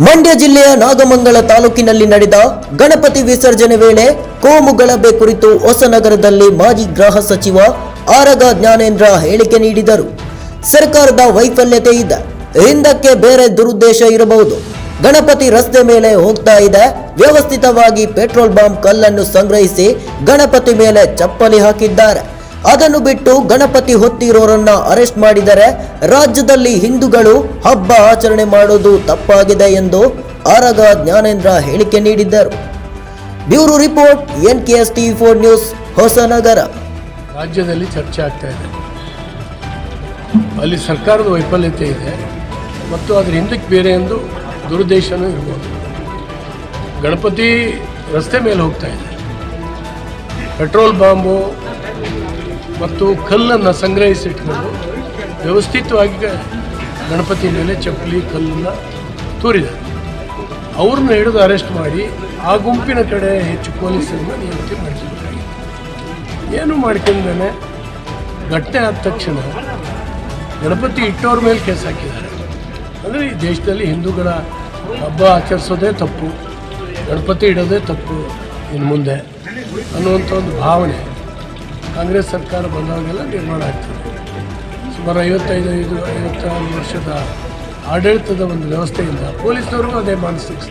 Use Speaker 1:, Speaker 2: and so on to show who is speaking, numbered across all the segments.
Speaker 1: ಮಂಡ್ಯ ಜಿಲ್ಲೆಯ ನಾಗಮಂಗಲ ತಾಲೂಕಿನಲ್ಲಿ ನಡೆದ ಗಣಪತಿ ವಿಸರ್ಜನೆ ವೇಳೆ ಕೋಮು ಗಲಭೆ ಕುರಿತು ಹೊಸನಗರದಲ್ಲಿ ಮಾಜಿ ಗೃಹ ಸಚಿವ ಆರಗ ಜ್ಞಾನೇಂದ್ರ ಹೇಳಿಕೆ ನೀಡಿದರು. ಸರ್ಕಾರದ ವೈಫಲ್ಯತೆ ಇದೆ. ಹಿಂದಕ್ಕೆ ಬೇರೆ ದುರುದ್ದೇಶ ಇರಬಹುದು. ಗಣಪತಿ ರಸ್ತೆ ಮೇಲೆ ಹೋಗ್ತಾ ಇದೆ. ವ್ಯವಸ್ಥಿತವಾಗಿ ಪೆಟ್ರೋಲ್ ಬಾಂಬ್ ಕಲ್ಲನ್ನು ಸಂಗ್ರಹಿಸಿ ಗಣಪತಿ ಮೇಲೆ ಚಪ್ಪಲಿ ಹಾಕಿದ್ದಾರೆ. ಅದನ್ನು ಬಿಟ್ಟು ಗಣಪತಿ ಹೊತ್ತಿರೋರನ್ನ ಅರೆಸ್ಟ್ ಮಾಡಿದರೆ ರಾಜ್ಯದಲ್ಲಿ ಹಿಂದೂಗಳು ಹಬ್ಬ ಆಚರಣೆ ಮಾಡೋದು ತಪ್ಪಾಗಿದೆ ಎಂದು ಆರಗ ಜ್ಞಾನೇಂದ್ರ ಹೇಳಿಕೆ ನೀಡಿದ್ದರು. Bureau report N K S T four news, Hosanagara.
Speaker 2: ರಾಜ್ಯದಲ್ಲಿ ಚರ್ಚೆ ಆಗ್ತಾ ಇದೆ. ಅಲ್ಲಿ ಸರ್ಕಾರದ ವೈಫಲ್ಯತೆ ಇದೆ ಮತ್ತು ಅದರ ಹಿಂದಕ್ಕೆ ಬೇರೆ ಎಂದು ದುರುದ್ದೇಶನೂ ಇರ್ಬೋದು. ಗಣಪತಿ ರಸ್ತೆ ಮೇಲೆ ಹೋಗ್ತಾ ಇದೆ. ಪೆಟ್ರೋಲ್ ಬಾಂಬು ಮತ್ತು ಕಲ್ಲನ್ನು ಸಂಗ್ರಹಿಸಿಟ್ಕೊಂಡು ವ್ಯವಸ್ಥಿತವಾಗಿ ಗಣಪತಿ ಮೇಲೆ ಚಪ್ಪಲಿ ಕಲ್ಲನ್ನು ತೂರಿದ್ದಾರೆ. ಅವ್ರನ್ನ ಹಿಡಿದು ಅರೆಸ್ಟ್ ಮಾಡಿ ಆ ಗುಂಪಿನ ಕಡೆ ಹೆಚ್ಚು ಪೊಲೀಸರನ್ನ ನಿಯುಕ್ತಿ ಮಾಡಿಸಬೇಕಾಗಿತ್ತು ಏನು ಮಾಡ್ಕೊಂಡೇ ಘಟನೆ ಆದ ತಕ್ಷಣ ಗಣಪತಿ ಇಟ್ಟವ್ರ ಮೇಲೆ ಕೇಸ್ ಹಾಕಿದ್ದಾರೆ. ಅಂದರೆ ಈ ದೇಶದಲ್ಲಿ ಹಿಂದೂಗಳ ಹಬ್ಬ ಆಚರಿಸೋದೇ ತಪ್ಪು, ಗಣಪತಿ ಇಡೋದೇ ತಪ್ಪು ಇನ್ನು ಮುಂದೆ ಅನ್ನುವಂಥ ಒಂದು ಭಾವನೆ. ಕಾಂಗ್ರೆಸ್ ಸರ್ಕಾರ ಬಂದಾಗೆಲ್ಲ ನಿರ್ಮಾಣ ಆಗ್ತದೆ. ಸುಮಾರು ಐವತ್ತೈದು, ಐದು, ಐವತ್ತಾರು ವರ್ಷದ ಆಡಳಿತದ ಒಂದು ವ್ಯವಸ್ಥೆಯಿಂದ ಪೊಲೀಸ್ನವ್ರಿಗೂ ಅದೇ ಮಾನಸಿಕ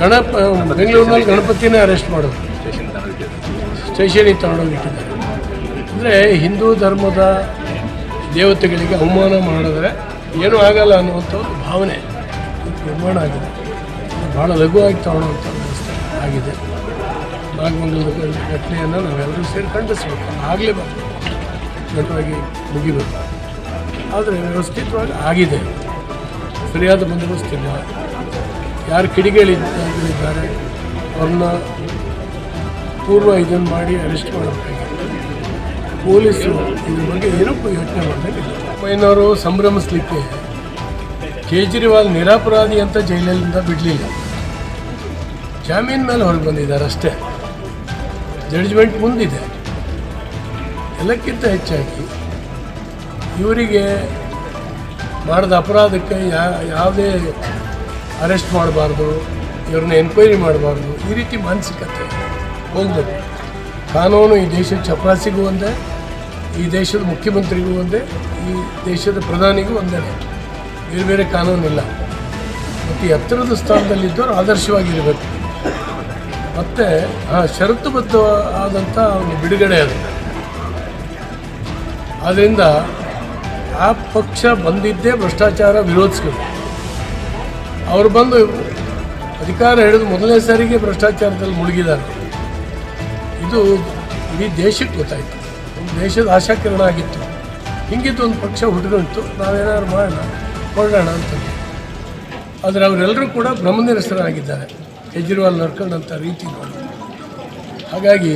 Speaker 2: ಗಣಪ, ಬೆಂಗಳೂರಿನಲ್ಲಿ ಗಣಪತಿನೇ ಅರೆಸ್ಟ್ ಮಾಡೋದು. ಸ್ಟೇಷನಿಗೆ ತಗೊಂಡೋಗಿಟ್ಟಿದ್ದಾರೆ. ಅಂದರೆ ಹಿಂದೂ ಧರ್ಮದ ದೇವತೆಗಳಿಗೆ ಅವಮಾನ ಮಾಡಿದ್ರೆ ಏನೂ ಆಗಲ್ಲ ಅನ್ನುವಂಥ ಒಂದು ಭಾವನೆ. ನಿರ್ಮಾಣ ಆಗಿದೆ. ಭಾಳ ಲಘುವಾಗಿ ತಗೊಳ್ಳುವಂಥ ವ್ಯವಸ್ಥೆ ಆಗಿದೆ. ನಾಗಮಂಗಲದ ಘಟನೆಯನ್ನು ನಾವೆಲ್ಲರೂ ಸೇರಿ ಖಂಡಿಸ್ಬೇಕು. ಆಗಲೇಬೇಕು ಘಟವಾಗಿ ಮುಗಿಬೇಕು ಆದರೆ ವ್ಯವಸ್ಥಿತವಾಗಿ ಆಗಿದೆ. ಸರಿಯಾದ ಬಂದೋಬಸ್ತಿಲ್ಲ ಯಾರು ಕಿಡಿಗಳಿದ್ದಾರೆ ಅವ್ರನ್ನ ಪೂರ್ವ ಇದನ್ನು ಮಾಡಿ ಅರೆಸ್ಟ್ ಮಾಡಬೇಕಾಗಿತ್ತು ಪೊಲೀಸರು ಇದ್ರ ಬಗ್ಗೆ ಏನೂ ಯೋಚನೆ ಮಾಡಬೇಕಿಲ್ಲ. ಮೈನವರು ಸಂಭ್ರಮಿಸ್ಲಿಕ್ಕೆ ಕೇಜ್ರಿವಾಲ್ ನಿರಪರಾಧಿ ಅಂತ ಜೈಲಿನಿಂದ ಬಿಡಲಿಲ್ಲ. ಜಾಮೀನ್ ಮೇಲೆ ಹೊರಗೆ ಬಂದಿದ್ದಾರೆ ಅಷ್ಟೇ. ಜಡ್ಜ್ಮೆಂಟ್ ಮುಂದಿದೆ. ಎಲ್ಲಕ್ಕಿಂತ ಹೆಚ್ಚಾಗಿ ಇವರಿಗೆ ಮಾಡಿದ ಅಪರಾಧಕ್ಕೆ ಯಾ, ಯಾವುದೇ ಅರೆಸ್ಟ್ ಮಾಡಬಾರ್ದು, ಇವ್ರನ್ನ ಎನ್ಕ್ವೈರಿ ಮಾಡಬಾರ್ದು, ಈ ರೀತಿ ಮಾನಸಿಕತೆ ಹೋಗ್ಬೇಕು ಕಾನೂನು ಈ ದೇಶದ ಚಪ್ರಾಸಿಗೂ ಒಂದೇ, ಈ ದೇಶದ ಮುಖ್ಯಮಂತ್ರಿಗೂ ಒಂದೇ, ಈ ದೇಶದ ಪ್ರಧಾನಿಗೂ ಒಂದೇ. ಬೇರೆ ಬೇರೆ ಕಾನೂನಿಲ್ಲ. ಮತ್ತು ಎತ್ತರದ ಸ್ಥಾನದಲ್ಲಿದ್ದವರು ಆದರ್ಶವಾಗಿರಬೇಕು. ಮತ್ತು, ಆ ಷರತ್ತುಬದ್ಧ ಆದಂಥ ಒಂದು ಬಿಡುಗಡೆ ಅದು. ಆದ್ದರಿಂದ ಆ ಪಕ್ಷ ಬಂದಿದ್ದೇ ಭ್ರಷ್ಟಾಚಾರ ವಿರೋಧಿಸ್ಕೊಂಡು ಅವರು ಬಂದು ಅಧಿಕಾರ ಹಿಡಿದು ಮೊದಲನೇ ಸಾರಿಗೆ ಭ್ರಷ್ಟಾಚಾರದಲ್ಲಿ ಮುಳುಗಿದ್ದಾರೆ. ಇದು ಇಡೀ ದೇಶಕ್ಕೆ ಗೊತ್ತಾಯಿತು. ಒಂದು ದೇಶದ ಆಶಾಕಿರಣ ಆಗಿತ್ತು. ಹಿಂಗಿದ್ದು ಒಂದು ಪಕ್ಷ ಹುಡುಗಂತು ನಾವೇನಾದ್ರು ಮಾಡೋಣ, ಕೊಡೋಣ ಅಂತ. ಆದರೆ ಅವರೆಲ್ಲರೂ ಕೂಡ ಬ್ರಹ್ಮನಿರಸರಾಗಿದ್ದಾರೆ ಕೇಜ್ರಿವಾಲ್ ನಡ್ಕೊಂಡಂಥ ರೀತಿ ನೋಡಿ. ಹಾಗಾಗಿ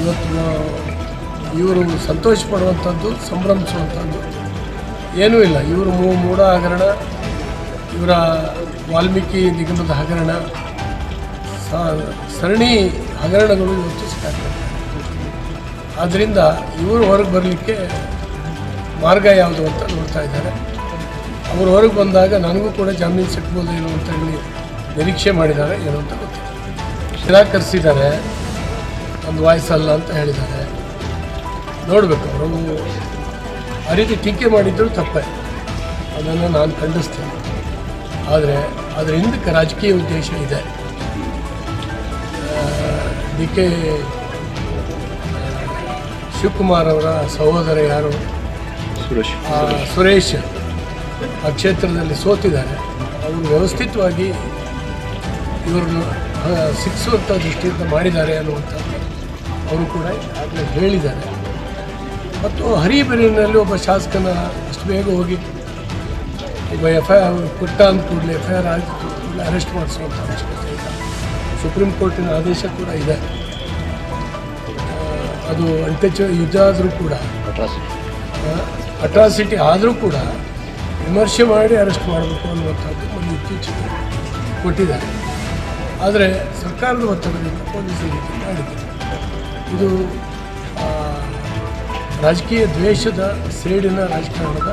Speaker 2: ಇವತ್ತು ಇವರು ಸಂತೋಷ ಪಡುವಂಥದ್ದು, ಸಂಭ್ರಮಿಸುವಂಥದ್ದು ಏನೂ ಇಲ್ಲ. ಇವರು ಮೂಢ ಹಗರಣ, ಇವರ ವಾಲ್ಮೀಕಿ ನಿಗಮದ ಹಗರಣ ಸರಣಿ ಹಗರಣಗಳು ಇವತ್ತು ಸಿಕ್ಕಾಗ್ತವೆ ಆದ್ದರಿಂದ ಇವರು ಹೊರಗೆ ಬರಲಿಕ್ಕೆ ಮಾರ್ಗ ಯಾವುದು ಅಂತ ನೋಡ್ತಾ ಇದ್ದಾರೆ. ಅವರು ಹೊರಗೆ ಬಂದಾಗ ನನಗೂ ಕೂಡ ಜಾಮೀನು ಸಿಕ್ಬೋದೇನು ಅಂತ ಹೇಳಿ ನಿರೀಕ್ಷೆ ಮಾಡಿದ್ದಾರೆ ಏನು ಅಂತ ಗೊತ್ತಿಲ್ಲ. ನಿರಾಕರಿಸಿದ್ದಾರೆ ಒಂದು ವಾಯ್ಸಲ್ಲ ಅಂತ ಹೇಳಿದ್ದಾರೆ. ನೋಡಬೇಕು ಅವರು ಆ ರೀತಿ ಟೀಕೆ ಮಾಡಿದ್ರು ತಪ್ಪೇ. ಅದನ್ನು ನಾನು ಖಂಡಿಸ್ತೇನೆ. ಆದರೆ ಅದರ ಹಿಂದಕ್ಕೆ ರಾಜಕೀಯ ಉದ್ದೇಶ ಇದೆ. ಡಿ ಕೆ ಶಿವಕುಮಾರ್ ಅವರ ಸಹೋದರ ಯಾರು?
Speaker 3: ಸುರೇಶ್.
Speaker 2: ಆ, ಸುರೇಶ್ ಆ ಕ್ಷೇತ್ರದಲ್ಲಿ ಸೋತಿದ್ದಾರೆ. ಅವರು ವ್ಯವಸ್ಥಿತವಾಗಿ ಇವ್ರನ್ನ ಸಿಕ್ಸುವಂಥ ಶಿಕ್ಷುವಂಥ ದೃಷ್ಟಿಯಿಂದ ಮಾಡಿದ್ದಾರೆ ಅನ್ನುವಂಥ ಅವರು ಕೂಡ ಆಗಲೇ ಹೇಳಿದ್ದಾರೆ. ಮತ್ತು ಹರಿಬರಿನಲ್ಲಿ ಒಬ್ಬ ಶಾಸಕನ ಅಷ್ಟು ಬೇಗ ಹೋಗಿ ಈಗ ಎಫ್ ಐ ಆರ್ ಕೊಟ್ಟ ಅಂದ ಕೂಡಲೇ, ಎಫ್ ಐ ಆರ್ ಆಗಿತ್ತು ಕೂಡಲೇ ಅರೆಸ್ಟ್ ಮಾಡಿಸುವಂಥ ಅವಶ್ಯಕತೆ ಇಲ್ಲ. ಸುಪ್ರೀಂ ಕೋರ್ಟಿನ ಆದೇಶ ಕೂಡ ಇದೆ. ಅದು ಅಂತ್ಯಚ ಯುದ್ಧ ಆದರೂ ಕೂಡ ಅಟ್ರಾಸಿಟಿ ಆದರೂ ಕೂಡ ವಿಮರ್ಶೆ ಮಾಡಿ ಅರೆಸ್ಟ್ ಮಾಡಬೇಕು ಅನ್ನುವಂಥದ್ದು ಒಂದು ಇತ್ತೀಚೆಗೆ ಕೊಟ್ಟಿದ್ದಾರೆ. ಆದರೆ ಸರ್ಕಾರದ ಒತ್ತಡದಿಂದ ಪೊಲೀಸರಿಗೆ ಮಾಡಿದೆ ಇದು ರಾಜಕೀಯ ದ್ವೇಷದ ಸೇಡಿನ ರಾಜಕಾರಣದ